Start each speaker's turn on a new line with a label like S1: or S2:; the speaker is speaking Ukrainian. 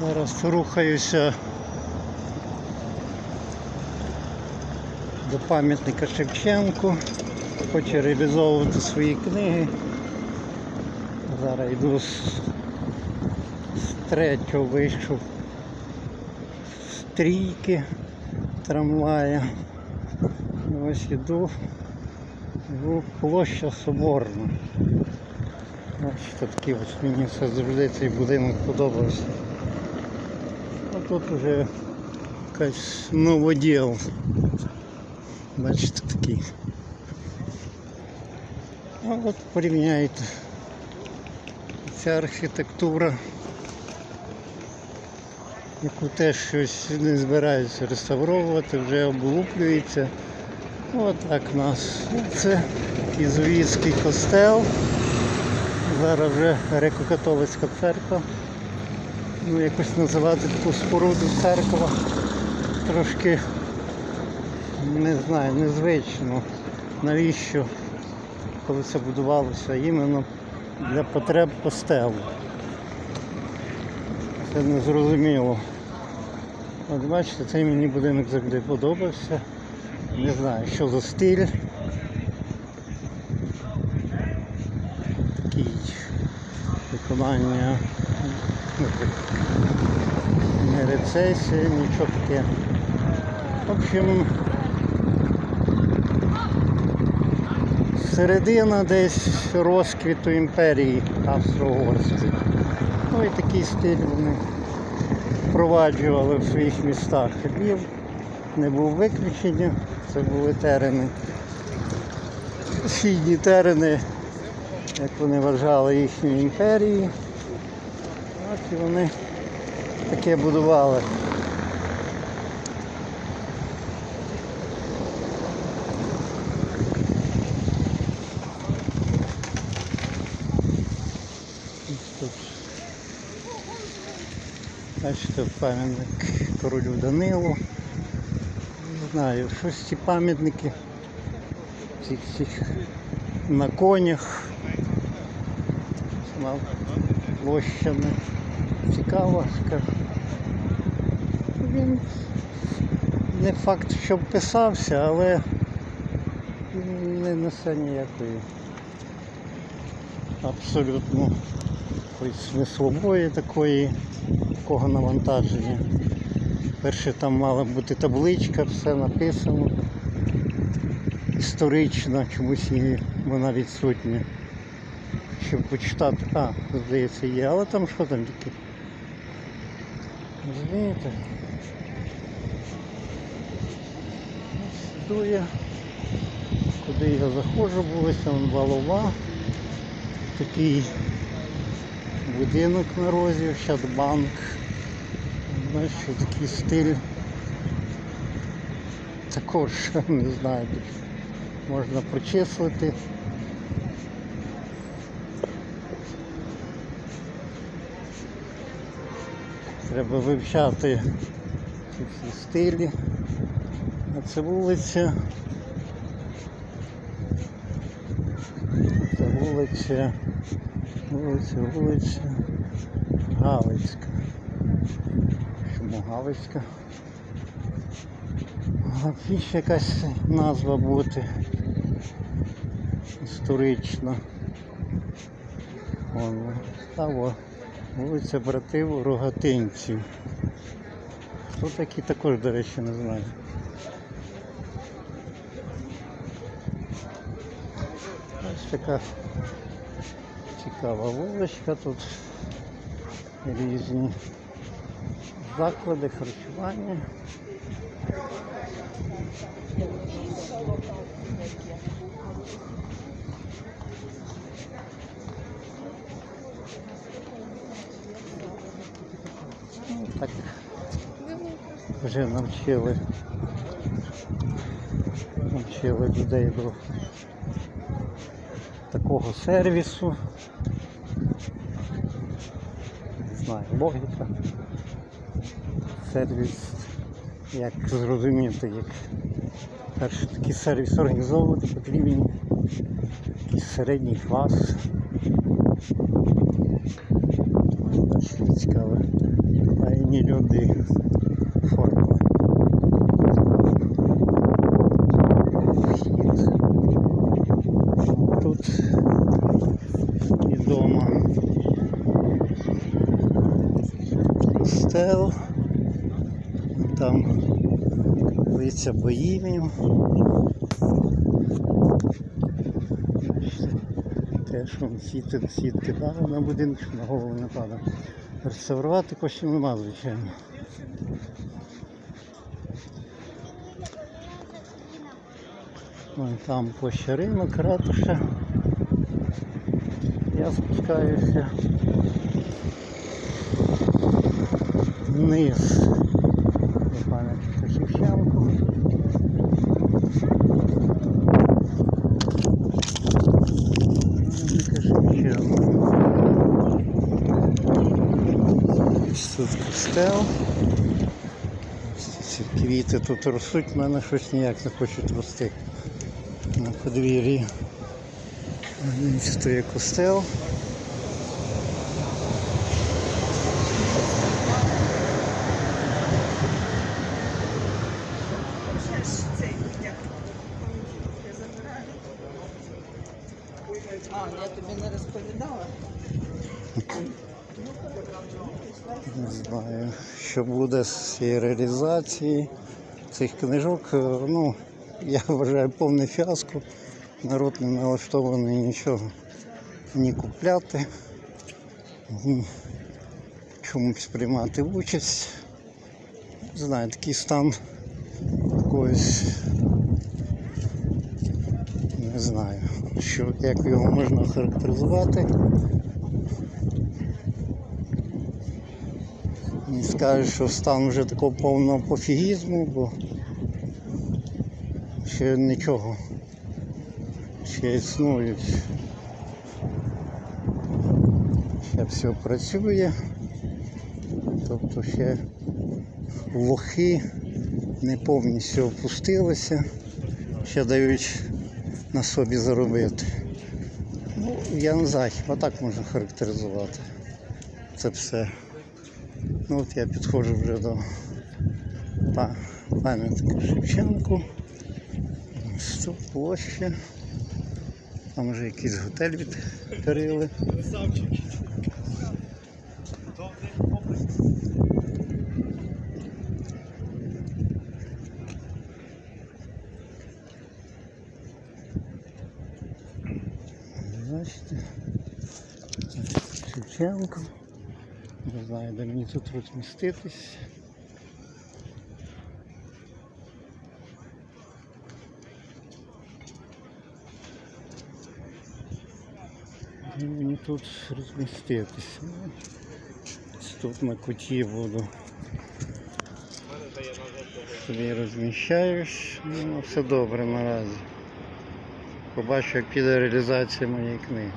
S1: Зараз рухаюся до пам'ятника Шевченку. Хочу реалізовувати свої книги. Зараз йду з, з третього вийшов з трійки трамвая. Ось іду. Іду площа Соборна. Бачите, такий ось мені все завжди цей будинок подобався. А тут вже якась новоділ. Бачите такий. А от порівняйте. Ця архітектура, яку теж щось не збираються реставровувати, вже облуплюється. Отак у нас. Це Ізуїтський костел. Зараз вже греко-католицька церква. Ну, якось називати таку споруду церква трошки не знаю, незвично. Навіщо, коли це будувалося іменно для потреб костелу. Це не зрозуміло. От бачите, цей мені будинок завжди подобався. Не знаю, що за стиль. Такий виконання не рецесія, нічого таке. В общем, середина десь розквіту імперії Австро-Угорської. Ну і такий стиль вони впроваджували в своїх містах. Львів не був виключенням, це були терени. Східні терени, як вони вважали їхньої імперії. От і вони таке будували. Бачите пам'ятник королю Данилу. Не знаю, щось ці пам'ятники цих всіх на конях. Сама площа не цікава. Він не факт, що писався, але не несе ніякої абсолютно смислової такої, такого навантаження. Перше там мала бути табличка, все написано. Історична, чомусь її вона відсутня. Щоб почитати, а, здається, є, але там що там тільки? Розумієте? Іду куди я заходжу, вулиця вон Валова. Такий будинок на розі, Щадбанк. Що такий стиль. Також, не знаю, можна прочислити. Треба вивчати ці всі стилі. А це вулиця. Це вулиця. Вулиця, вулиця Галицька. Чому Галицька? Ще якась назва бути історична. Вон, та во, вулиця братів Рогатинців. Хто такі також, до речі, не знаю. Ось така цікава вуличка тут різні заклади, харчування. Так вже навчили навчили людей до такого сервісу. Не знаю, логіка. Сервіс, як зрозуміти, як перший такий сервіс організовувати потрібен якийсь середній клас. Ось Цікаве Файні люди. Форма. Тут і дома. Костел. Там лиця боїмів. Теж вон сіти, сітки дали на будинок, щоб на голову не падав. Реставрувати коштів нема, звичайно. Вон там площа ринок, ратуша. Я спускаюся вниз до пам'ятника Шевченку. Пам'ятника Шевченку. Ось Тут костел. Ці квіти тут ростуть, в мене щось ніяк не хочуть рости на подвір'ї. Тут є костел.
S2: А, я тобі не розповідала.
S1: Не знаю, що буде з цієї реалізації цих книжок. Е, Ну, я вважаю повне фіаско. Народ не налаштований нічого ні купляти, ні чомусь приймати участь. Не знаю, такий стан якогось. Не знаю, що, як його можна характеризувати. Не скажеш, що стан вже такого повного пофігізму, бо ще нічого. Ще існують. Ще все працює. Тобто ще лохи не повністю опустилися, ще дають на собі заробити. Ну, я не знаю, хіба так можна характеризувати. Це все. Ну от я підходжу вже до па- пам'ятника Шевченку. Ось площа. Там вже якийсь готель відкрили. Бачите, Шевченко. Не знаю, де мені тут розміститись. Де мені тут розміститись? Ну, Тут на куті буду. Собі розміщаюсь, ну все добре наразі. Побачу, як піде реалізація моєї книги.